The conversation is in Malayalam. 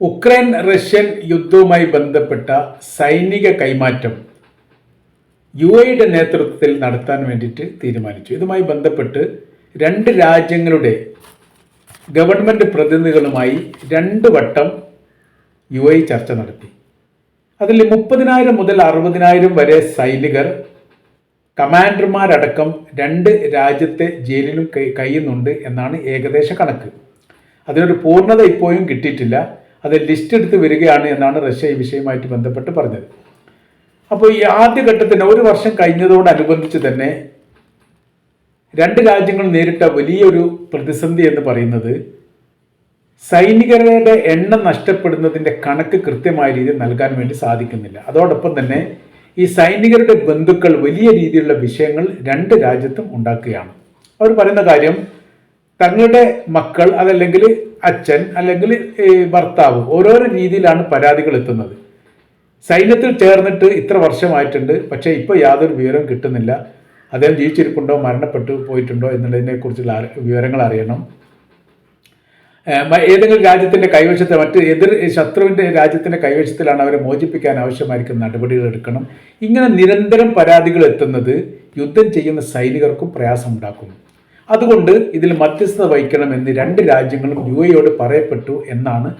ഉക്രൈൻ റഷ്യൻ യുദ്ധവുമായി ബന്ധപ്പെട്ട സൈനിക കൈമാറ്റം യു എയുടെ നേതൃത്വത്തിൽ നടത്താൻ വേണ്ടിയിട്ട് തീരുമാനിച്ചു. ഇതുമായി ബന്ധപ്പെട്ട് രണ്ട് രാജ്യങ്ങളുടെ ഗവൺമെന്റ് പ്രതിനിധികളുമായി രണ്ട് വട്ടം യു എ ചർച്ച നടത്തി. അതിൽ മുപ്പതിനായിരം മുതൽ അറുപതിനായിരം വരെ സൈനികർ കമാൻഡർമാരടക്കം രണ്ട് രാജ്യത്തെ ജയിലിലും കഴി- കഴിയുന്നുണ്ട് എന്നാണ് ഏകദേശ കണക്ക്. അതിനൊരു പൂർണത ഇപ്പോഴും കിട്ടിയിട്ടില്ല. അത് ലിസ്റ്റ് എടുത്ത് വരികയാണ് എന്നാണ് റഷ്യ ഈ വിഷയവുമായിട്ട് ബന്ധപ്പെട്ട് പറഞ്ഞത്. അപ്പോൾ ഈ ആദ്യഘട്ടത്തിന് ഒരു വർഷം കഴിഞ്ഞതോടനുബന്ധിച്ച് തന്നെ രണ്ട് രാജ്യങ്ങൾ നേരിട്ട വലിയൊരു പ്രതിസന്ധി എന്ന് പറയുന്നത് സൈനികരുടെ എണ്ണം നഷ്ടപ്പെടുന്നതിന്റെ കണക്ക് കൃത്യമായ രീതിയിൽ നൽകാൻ വേണ്ടി സാധിക്കുന്നില്ല. അതോടൊപ്പം തന്നെ ഈ സൈനികരുടെ ബന്ധുക്കൾ വലിയ രീതിയിലുള്ള വിഷയങ്ങൾ രണ്ട് രാജ്യത്തും ഉണ്ടാക്കുകയാണ്. അവർ പറയുന്ന കാര്യം തങ്ങളുടെ മക്കൾ അതല്ലെങ്കിൽ അച്ഛൻ അല്ലെങ്കിൽ ഭർത്താവ് ഓരോരോ രീതിയിലാണ് പരാതികൾ എത്തുന്നത്. സൈന്യത്തിൽ ചേർന്നിട്ട് ഇത്ര വർഷമായിട്ടുണ്ട്. പക്ഷേ ഇപ്പോൾ യാതൊരു വിവരം കിട്ടുന്നില്ല. അദ്ദേഹം ജീവിച്ചിരിപ്പുണ്ടോ? മരണപ്പെട്ടു പോയിട്ടുണ്ടോ? എന്നുള്ളതിനെ കുറിച്ചുള്ള വിവരങ്ങൾ അറിയണം. ഏതെങ്കിലും രാജ്യത്തിന്റെ കൈവശത്തെ മറ്റ് എതിർ ശത്രുവിന്റെ രാജ്യത്തിന്റെ കൈവശത്തിലാണ് അവരെ മോചിപ്പിക്കാൻ ആവശ്യമായിരിക്കുന്ന നടപടികൾ എടുക്കണം. ഇങ്ങനെ നിരന്തരം പരാതികൾ എത്തുന്നത് യുദ്ധം ചെയ്യുന്ന സൈനികർക്കും പ്രയാസമുണ്ടാക്കും അതുകൊണ്ട് ഇതിൽ മധ്യസ്ഥത വഹിക്കണമെന്ന് രണ്ട് രാജ്യങ്ങളും യു എയോട് പറയപ്പെട്ടു എന്നാണ്